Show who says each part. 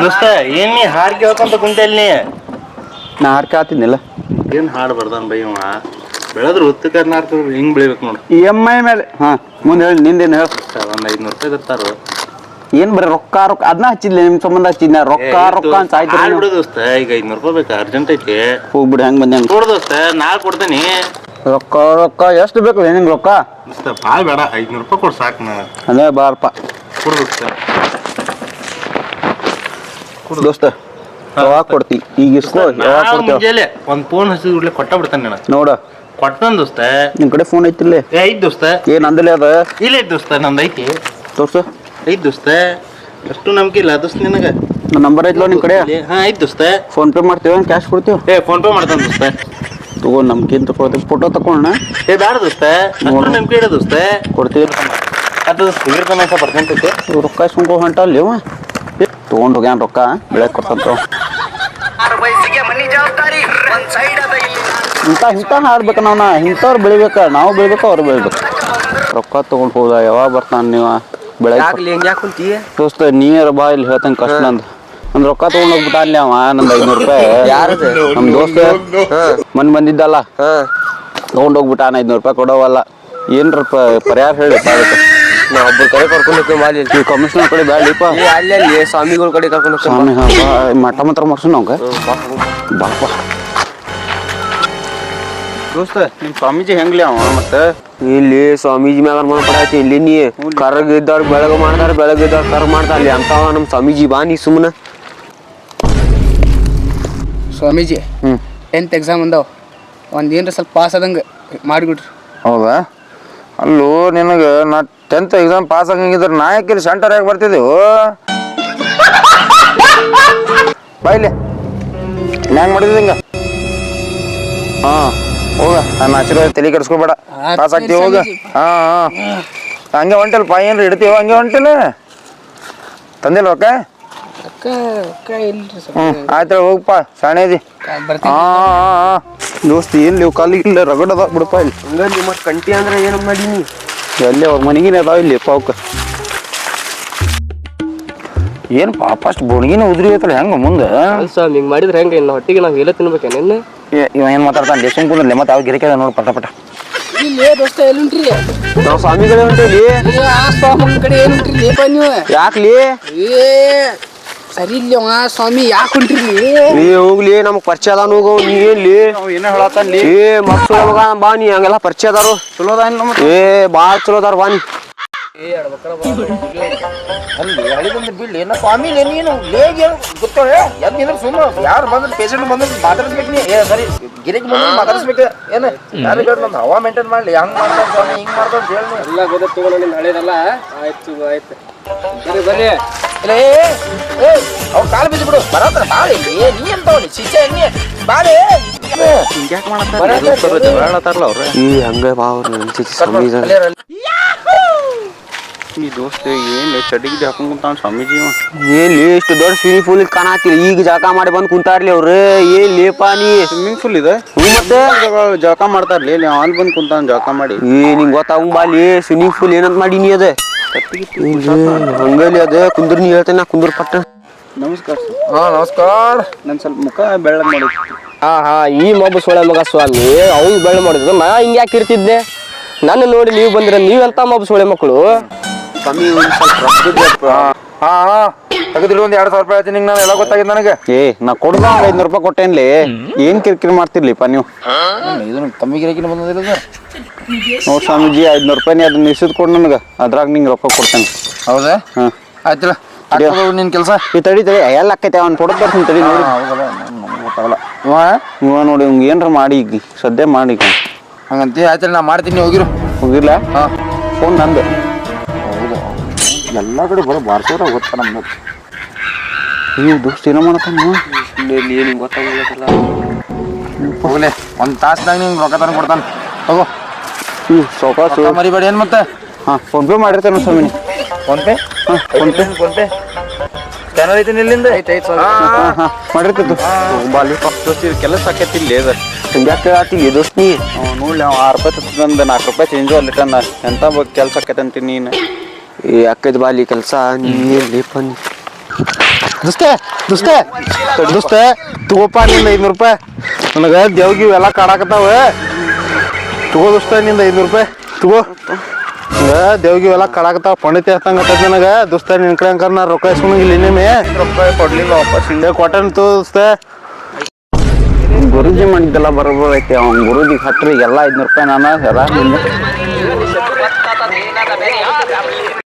Speaker 1: ದೋಸ್ತ ಏನ್ ನೀ ಹಾಡ್ ಕೇಳ್ಕೊಂತ ಕುಂತಲ್ಲಿ ನೀ?
Speaker 2: ನಾ ಹಾಡ್ ಕೇಳ್ತೀನಿಲ್ಲ
Speaker 1: ಏನ್ ಹಾಡ್ ಬರ್ದಾನ ಬೈ ಅವ ಬೆಳೆದ್ರ ಉತ್ತರ ಕರ್ನಾಟಕ ಹಿಂಗ್ ಬೆಳಿಬೇಕು ನೋಡು.
Speaker 2: ಇ ಎಂ ಐ ಮೇಲೆ ಹಾ ಮುಂದೆ ಹೇಳಿ ನಿಂದೇನು ಹೇಳ.
Speaker 1: ಒಂದ್ ಐದ್ನೂರು ರೂಪಾಯಿ ಇರ್ತಾರ
Speaker 2: ಏನ್ ಬರೀ ರೊಕ್ಕ ರೊಕ್ಕ ಅದನ್ನ ಹಚ್ಚಿದ್ಲೆ ನಿಮ್ ಸಂಬಂಧ ಹಚ್ಚಿದ್ನ? ರೊಕ್ಕ ರೊಕ್ಕ ಅಂತ ಆಯ್ತು
Speaker 1: ಬಿಡು ದೋಸ್ತ ಈಗ ಐದ್ನೂರು ರೂಪಾಯಿ ಬೇಕು ಅರ್ಜೆಂಟ್ ಐತಿ.
Speaker 2: ಹೋಗ್ಬಿಡಿ ಹೆಂಗ್ ಬಂದೆ
Speaker 1: ನೋಡು ದೋಸ್ತ ನಾ ಕೊಡ್ತೇನಿ.
Speaker 2: ರೊಕ್ಕ ರೊಕ್ಕ ಎಷ್ಟು ಬೇಕು ನಿಂಗೆ ರೊಕ್ಕ?
Speaker 1: ದೋಸ್ತ ಭಾಳ ಬೇಡ ಐದ್ನೂರು ರೂಪಾಯಿ ಕೊಡ್ ಸಾಕು ನಾ.
Speaker 2: ಅದೇ ಬಾರಪ್ಪ
Speaker 1: ಕೊಡು ದೋಸ್ತ.
Speaker 2: ದೋಸ್ತ ಯಾವಾಗ ಕೊಡ್ತಿ? ಈಗ ಇಸ್ಕೋ ಯಾವಾಗ
Speaker 1: ಮುಂಜಾನೆ ಒಂದ್ ಫೋನ್ ಹಚ್ಚಿದ ಕೂಡ್ಲೆ ಕೊಟ್ಟ ಬಿಡ್ತಾನೆ ನಾನು.
Speaker 2: ನೋಡ.
Speaker 1: ಕೊಟ್ಟನ ದೋಸ್ತ?
Speaker 2: ನಿಮ್ ಕಡೆ ಫೋನ್ ಐತಿಲ್ಲೇ
Speaker 1: ಐತ್ ದೋಸ್ತ.
Speaker 2: ಏನ್ ಅಂದಲೇ ಅದ?
Speaker 1: ಇಲ್ಲ ಐತ್ ದೋಸ್ತ ನಂದು ಐತಿ.
Speaker 2: ತೋರ್ಸು
Speaker 1: ಐತ್ ದೋಸ್ತ ಅಷ್ಟು ನಂಬಿಕೆ ಇಲ್ಲ ದೋಸ್ತ ನಿನಗ.
Speaker 2: ನನ್ನ ನಂಬರ್ ಐತ್ಲೋ ನಿಮ್ಮ ಕಡೆ?
Speaker 1: ಹಾ ಐದು ದೋಸ್ತ.
Speaker 2: ಫೋನ್ ಪೇ ಮಾಡ್ತೇವ ಕ್ಯಾಶ್ ಕೊಡ್ತೀವಿ.
Speaker 1: ಏ ಫೋನ್ ಪೇ ಮಾಡ್ತಾನೆ ದೋಸ್ತ.
Speaker 2: ತಗೋ ನಮ್ಗೇನ್ ತಗೊಳ್ತೀವಿ ಫೋಟೋ ತಗೋಣ
Speaker 1: ಏ ಬೇಡ ದೋಸ್ತ. ಅಷ್ಟು ನಂಬಿಕೆ ಇಡ ದೋಸ್ತ.
Speaker 2: ಕೊಡ್ತೀವಿ.
Speaker 1: ಅದು ಸಿಗರ್ ಪರ್ಸೆಂಟ್ ಬರ್ತಂತೈತೆ
Speaker 2: ರೊಕ್ಕ ಸುಂಕೋ ಹೊಂಟಲ್ಲಿ ಅವ ತೊಗೊಂಡು ಹೋಗ್ಯಾನ ರೊಕ್ಕ. ಬೆಳಗ್ಗೆ ಕೊಡ್ತಂತ ಇಂಥ ಇಂಥ ಹಾಡ್ಬೇಕು ನಾವು ಇಂಥವ್ರು ಬೆಳಿಬೇಕ ನಾವು ಬೆಳಿಬೇಕು ಅವ್ರು ಬೆಳಿಬೇಕು. ರೊಕ್ಕ ತಗೊಂಡ್ ಹೋದ ಯಾವಾಗ ಬರ್ತಾನ ನೀವ? ಬೆಳಗ್ಗೆ
Speaker 3: ಯಾಕ್ಲಿ ಹಿಂಗ್ ಯಾಕೆ ಕುಂತಿ
Speaker 2: ದೋಸ್ತ ನೀರ ಬಾ ಇಲ್ಲಿ ಹೇಳ್ತಾನೆ ಕಷ್ಟ ನಂದು ನಂದು ರೊಕ್ಕ ತಗೊಂಡ್ ಹೋಗ್ಬಿಟ್ಟ ಅಲ್ಲಿ ಅವ ನಂದು ಐನೂರು ರೂಪಾಯಿ.
Speaker 3: ಯಾರದು?
Speaker 2: ನಮ್ ದೋಸ್ತ ಮನ್ ಬಂದಿದ್ದಲ್ಲ
Speaker 3: ಹಾ.
Speaker 2: ತಗೊಂಡ್ ಹೋಗ್ಬಿಟ್ಟಾನ ಐನೂರು ರೂಪಾಯಿ ಕೊಡೋವಲ್ಲ. ಏನ್ರ ಪ- ಪರಿಹಾರ ಹೇಳಿ ಅದಕ್ಕೆ.
Speaker 3: ನಾ ಕಡೆ ಕರ್ಕೊಂಡು ಹೋಗ್ತೇವೆ ಮಾಲಿ
Speaker 2: ಈ ಕಮಿಷನರ್ ಕಡೆ ಬ್ಯಾಡಿಪ್ಪ
Speaker 3: ಏ ಅಲ್ಲಿ ಅಲ್ಲಿ ಸ್ವಾಮಿಗಳ ಕಡೆ ಕರ್ಕೊಂಡು ಹೋಗ್ತೇವೆ
Speaker 2: ಸ್ವಾಮಿ ಹಾ ಬಾ ಮಠ ಮಾತ್ರ ಮಾಡ್ಸು ನಮ್ಗೆ ಬಾಪ ದೋಸ್ತ ನಿಮ್ ಸ್ವಾಮೀಜಿ ಹೆಂಗ್ಲಿ ಅವ ಮತ್ತೆ?
Speaker 3: ಇಲ್ಲಿ ಸ್ವಾಮೀಜಿ ಮ್ಯಾಗ ಅನುಮಾನ ಪಡಾತಿ ಇಲ್ಲಿ ನೀ ಕರಗ ಇದ್ದವ್ರು ಬೆಳಗ್ಗೆ ಮಾಡ್ತಾರ ಬೆಳಗ್ಗೆ ಇದ್ದವ್ರು ಕರ್ಗ ಮಾಡ್ತಾರ ಅಲ್ಲಿ ಅಂತವ ನಮ್ಮ ಸ್ವಾಮೀಜಿ ಬಾ ನೀ ಸುಮ್ಮನೆ
Speaker 4: ಸ್ವಾಮೀಜಿ
Speaker 2: ಹ್ಮ್.
Speaker 4: ಟೆಂತ್ ಎಕ್ಸಾಮ್ ಅಂದಾವ. ಒಂದು ಏನ್ರ ಸ್ವಲ್ಪ ಪಾಸ್ ಆದಂಗೆ ಮಾಡಿಬಿಡ್ರಿ.
Speaker 2: ಹೌದಾ? ಅಲ್ಲೋ ನಿನಗೆ ನಾ ಟೆಂತ್ ಎಕ್ಸಾಮ್ ಪಾಸ್ ಆಗಂಗಿದ್ರೆ ನಾ ಯಾಕೆ ಸೆಂಟರ್ ಯಾಕೆ ಬರ್ತಿದ್ದೆವು ಬಾಯ್ಲೆ ಹೆಂಗ್ ಮಾಡಿದ್ವಿ ಹಿಂಗೆ? ಹಾ. ಹೋಗ ನಾನು ಆಶೀರ್ವಾದ ತಲೆ ಕೆಡಿಸ್ಕೊಬೇಡ. ಪಾಸ್ ಆಗ್ತೀವಿ ಹೋಗ. ಹಾ ಹಾ. ಹಂಗೆ ಹೊಂಟಲ್ಪ ಏನ್ರಿ ಇಡ್ತೀವ ಹಂಗೆ ಹೊಂಟಿಲ್ಲ ತಂದಿಲ್ಲ
Speaker 4: ಅಕ್ಕ?
Speaker 2: ಹ್ಮ್ ಆಯ್ತು ಹೋಗಪ್ಪ
Speaker 4: ಬರ್ತೀನಿ.
Speaker 2: ಹಾ ಹಾ ದೋಸ್ತಿ ಏನ್ ನೀವು ಕಾಲಿಗೆ ಇಲ್ಲ ರಗಡದ ಬಿಡಪ್ಪ ಇಲ್ಲಿ.
Speaker 3: ಹಂಗ ಮತ್ತೆ ಕಂಟಿ ಅಂದ್ರೆ ಏನು ಮಾಡೀನಿ?
Speaker 2: ಎಲ್ಲಿ ಅವ್ರ ಮನೆಗಿನ ಅದಾವ ಇಲ್ಲಿ ಪಾವ್ಕ ಏನು ಪಾಪ ಅಷ್ಟು ಬೋಣಿಗಿನ ಉದ್ರಿ ಐತಲ್ಲ ಹೆಂಗ ಮುಂದೆ?
Speaker 3: ಸ್ವಾಮಿ ನಿಂಗೆ ಮಾಡಿದ್ರೆ ಹೆಂಗ ಇಲ್ಲ ಹೊಟ್ಟಿಗೆ ನಾವು ಎಲ್ಲ ತಿನ್ಬೇಕೇನೆ ನಿನ್ನ?
Speaker 2: ಇವ ಏನು ಮಾತಾಡ್ತಾನೆ? ದೇಶ ಕೂಡಲೇ ಮತ್ತೆ ಅವ್ರು ಗಿರಿಕೆ ನೋಡಿ ಪಟ ಪಟ.
Speaker 4: ಇಲ್ಲಿ ದೋಸ್ತ ಎಲ್ಲಿಂಟ್ರಿ
Speaker 3: ನಾವು ಸ್ವಾಮಿಗಳೇ ಹೊಂಟೇವಿ
Speaker 4: ಆ ಸ್ವಾಮಿ ಕಡೆ ಏನುಂಟ್ರಿ ಲೇಪ ನೀವು
Speaker 2: ಯಾಕ್ಲಿ?
Speaker 4: ಏ ಸರಿ ಇಲ್ಲಿ ಸ್ವಾಮಿ ಯಾಕೆ ಹೊಂಟ್ರಿ
Speaker 3: ನೀ ಹೋಗ್ಲಿ ನಮ್ಗೆ ಪರಿಚಯ ಅದ ನೀ ಏನ್ಲಿ
Speaker 2: ಏನ
Speaker 3: ಏ ಮಕ್ಕಳು ಬಾ ನೀ ಹಂಗೆಲ್ಲ ಪರಿಚಯ ಅದಾರು.
Speaker 2: ಚಲೋ ಅದ ಮತ್ತೆ?
Speaker 3: ಏ ಭಾಳ ಚಲೋ ಅದಾರ ಬಾ ನೀ.
Speaker 2: ಅಲ್ಲಿ ಹಳಿ ಬಂದ್ರೆ ಬಿಡ್ಲಿ. ಏನ ಸ್ವಾಮಿ ನೀನು ಲೇಗೆ ಗೊತ್ತೋಳೆ ಎದ್ ನಿಂದ್ರೆ ಸುಮ್ಮ. ಯಾರು ಬಂದ್ರೆ ಪೇಷಂಟ್ ಬಂದ್ರೆ ಮಾತಾಡಿಸ್ಬೇಕು ನೀ. ಏ ಸರಿ ಗಿರಿಕೆ ಬಂದ್ರೆ ಮಾತಾಡಿಸ್ಬೇಕು. ಏನ ಯಾರು ಬೇಡ ನಮ್ದು ಹವಾ ಮೇಂಟೈನ್ ಮಾಡ್ಲಿ. ಹಂಗ್ ಮಾಡ್ತಾನೆ ಸ್ವಾಮಿ ಹಿಂಗ್ ಮಾಡ್ತಾನೆ ಹೇಳಿ
Speaker 4: ಎಲ್ಲ ಎಲ್ಲ ತಗೊಳ್ಳಿ ಹಳೇದಲ್ಲ. ಆಯ್ತು ಆಯ್ತು. ಬರ್ರಿ ಬರ್ರಿ
Speaker 2: ಇಲ್ಲ ಏ ಏ ಅವ್ರ ಕಾಲು ಬಿದ್ದು ಬಿಡು. ಬರತ್ರ ಬಾಳೆ. ಏ ನೀ ಶಿಕ್ಷೆ ಎಣ್ಣೆ ಬಾಳೆ. ಹಿಂಗ್ಯಾಕ್ ಮಾಡತ್ತಾರಲ್ಲ ಅವ್ರ.
Speaker 3: ಈ ಹಂಗ ಬಾ ಅವ್ರು
Speaker 2: ಈ ದೋಸ್ತ ಏನ್ ಚಡಿಗೆ ಹಾಕೊಂಡ್ ಕುಂತಾನ ಸ್ವಾಮೀಜಿ.
Speaker 3: ಏನ್ಲಿ ಇಷ್ಟು ದೊಡ್ಡ ಸ್ವಿಮ್ಮಿಂಗ್ ಪೂಲ್ ಕಾಣತಿಲ್ಲ. ಈಗ ಜಳಕ ಮಾಡಿ ಬಂದು ಕುಂತಾರ್ಲಿ ಅವ್ರು. ಏನ್ ಲೇಪ ನೀ?
Speaker 2: ಸ್ವಿಮ್ಮಿಂಗ್ ಪೂಲ್ ಇದೆ?
Speaker 3: ಮತ್ತೆ?
Speaker 2: ಜಳಕ ಮಾಡ್ತಾರ್ಲಿ ಇಲ್ಲಿ ಅಲ್ಲಿ ಬಂದು ಕುಂತಾನ ಜಳಕ ಮಾಡಿ.
Speaker 3: ಏ ನಿಂಗೆ ಗೊತ್ತಾಗಂಗ್ ಬಾಲಿ ಸ್ವಿಮ್ಮಿಂಗ್ ಪೂಲ್ ಏನಂತ ಮಾಡಿ ನೀ ಅದ? ಹಂಗಲಿ ಅದೇ? ಕುಂದ್ರ ನೀ ಹೇಳ್ತೇನೆ ನಾ ಕುಂದ್ರ ಪಟ್ಟ.
Speaker 2: ನಮಸ್ಕಾರ ಹಾ ನಮಸ್ಕಾರ. ನನ್ ಸ್ವಲ್ಪ ಮುಖ ಬೆಳ್ಳಗ್ ಮಾಡಿ
Speaker 3: ಹಾ ಹಾ ಈ ಮೊಬ್ಬ ಸೊಳೆ ಮಗ ಸ್ವಾಮಿ ಅವ್ನು ಬೆಳ್ಳ ಮಾಡಿದ್ರು ನಾ ಹಿಂಗೆ ಯಾಕೆ ಇರ್ತಿದ್ದೆ. ನನ್ನ ನೋಡಿ ನೀವು ಬಂದ್ರೆ ನೀವೆಂತ ಮಬ್ಬು ಸೊಳೆ ಮಕ್ಕಳು?
Speaker 2: ಸ್ವಾಮಿ ಒಂದ್ ಸ್ವಲ್ಪ ರೊಕ್ಕ ಇದ್ಯಪ್ಪ. ಹಾ ಹಾ ತೆಗೆದಿಡು ಒಂದ್ ಎರಡ್ ಸಾವಿರ ರೂಪಾಯಿ ಹೇಳ್ತೀನಿ ನಾನು ಎಲ್ಲ ಗೊತ್ತಾಗಿದೆ ನನಗೆ. ಏ ನಾ ಕೊಡ್ದ ಐದ್ನೂರು ರೂಪಾಯಿ ಕೊಟ್ಟೇನ್ಲಿ? ಏನ್ ಕಿರಿಕಿರಿ ಮಾಡ್ತಿರ್ಲಿಪ್ಪ ನೀವು? ಇದನ್ನ ಕಮ್ಮಿ ಗಿರಾಕಿನ ಬಂದಿಲ್ಲ ನೋಡ್ ಸ್ವಾಮೀಜಿ ಐದ್ನೂರು ರೂಪಾಯಿ ಅದನ್ನ ಇಸಿದ್ ಕೊಡ್ ನನಗ. ಅದ್ರಾಗ ನಿಂಗೆ ರೊಕ್ಕ ಕೊಡ್ತೇನೆ. ಹೌದಾ? ಹಾ. ಆಯ್ತಲ್ಲ ನಿನ್ ಕೆಲಸ. ಈ ತಡಿ ತಡಿ. ಎಲ್ಲ ಆಕೈತೆ ಅವ್ನು ಕೊಡದ್ ಬರ್ತೀನಿ ತಡಿ ನೋಡಿ. ಗೊತ್ತಾಗಲ್ಲ. ಇವ ನೋಡಿ ಇವ್ಗೆ ಏನ್ರ ಮಾಡಿ ಈಗ ಸದ್ಯ ಮಾಡಿ ಈಗ. ಹಂಗಂತ ಆಯ್ತಲ್ಲ ನಾ ಮಾಡ್ತೀನಿ ಹೋಗಿರು. ಹೋಗಿಲ್ಲ? ಹಾ. ಫೋನ್ ನಂದು. ಎಲ್ಲ ಕಡೆ ಬರೋ ಬಾರ್ಸೋರ ಗೊತ್ತ ನಮ್ದು ನೀವು ದುಷ್ಟ ಏನೋ ಇಲ್ಲಿ
Speaker 3: ಏನು ಗೊತ್ತಾಗಲ್ಲ
Speaker 2: ಹೋಗ್ಲೆ ಒಂದು ತಾಸ್ದಾಗ ನಿಮ್ಗೆ ರೊಕ್ಕ ತಂದು ಕೊಡ್ತಾನೆ. ಹೋಗೋ. ಹ್ಞೂ ಸೌಕಾಸು ಮರಿಬೇಡಿ ಏನು ಮತ್ತೆ? ಹಾಂ ಫೋನ್ ಪೇ ಮಾಡಿರ್ತೇನೆ ಸ್ವಾಮಿ ಫೋನ್ ಪೇ ಹಾಂ PhonePe PhonePe
Speaker 1: scanner ಐತಿ ಇಲ್ಲಿಂದ?
Speaker 5: ಐತೆ ಐತೆ ಸ್ವಲ್ಪ
Speaker 1: ಮಾಡಿರ್ತಿತ್ತು ಬಾಲಿ. ದೋಸ್ತಿ ಕೆಲಸ ಆಕೈತಿ ಇಲ್ಲಿ ಅದ
Speaker 2: ಯಾಕೆ ಹೇಳತ್ತೀನಿ ದೋಸ್ತಿ
Speaker 1: ನೋಡಿ ಆರು ರೂಪಾಯಿ ತಂದು ನಾಲ್ಕು ರೂಪಾಯಿ ಚೇಂಜು ಅಲ್ಲಿ ಎಂತ ಕೆಲಸ ಆಕೈತೆ ಅಂತೀನಿ ನೀನು.
Speaker 2: ಈ ಅಕ್ಕದ ಬಾಲಿ ಕೆಲಸ ನೀರ್ಲಿ ಪನ್
Speaker 1: ದೋಸ್ತ ದೋಸ್ತ ದೋಸ್ತ ತಗೋಪ ನಿಂದ ಐನೂರು ರೂಪಾಯಿ. ನನಗೆ ದೇವ್ಗಿ ಎಲ್ಲ ಕಾಡಾಕತ್ತಾವ. ತಗೋ ದೋಸ್ತ ನಿಂದ ಐನೂರು ರೂಪಾಯಿ. ತಗೋ. ದೇವ್ಗಿ ಎಲ್ಲ ಕಾಡಾಕತ್ತಾವ. ಪಂಡಿತ ಹತ್ತಂಗತ್ತದ ನನಗೆ. ದೋಸ್ತ ನಿನ್ ಕಡೆ ಹಂಗಾರ ನಾ ರೊಕ್ಕ ಇಸ್ಕೊಂಡಿಲ್ಲ ಇನ್ನೇಮೆ ರೂಪಾಯಿ ಕೊಡ್ಲಿಲ್ಲ ವಾಪಸ್. ಹಿಂದೆ ಕೊಟ್ಟನ್ ತೋ ದೋಸ್ತ.
Speaker 2: ಗುರುಜಿ ಮಾಡಿದ್ದೆಲ್ಲ ಬರೋಬರ್ ಐತಿ. ಅವ್ನ ಗುರುಜಿಗೆ ಹತ್ರ ಎಲ್ಲ ಐದ್ನೂರು ರೂಪಾಯಿ ನಾನು ಎಲ್ಲ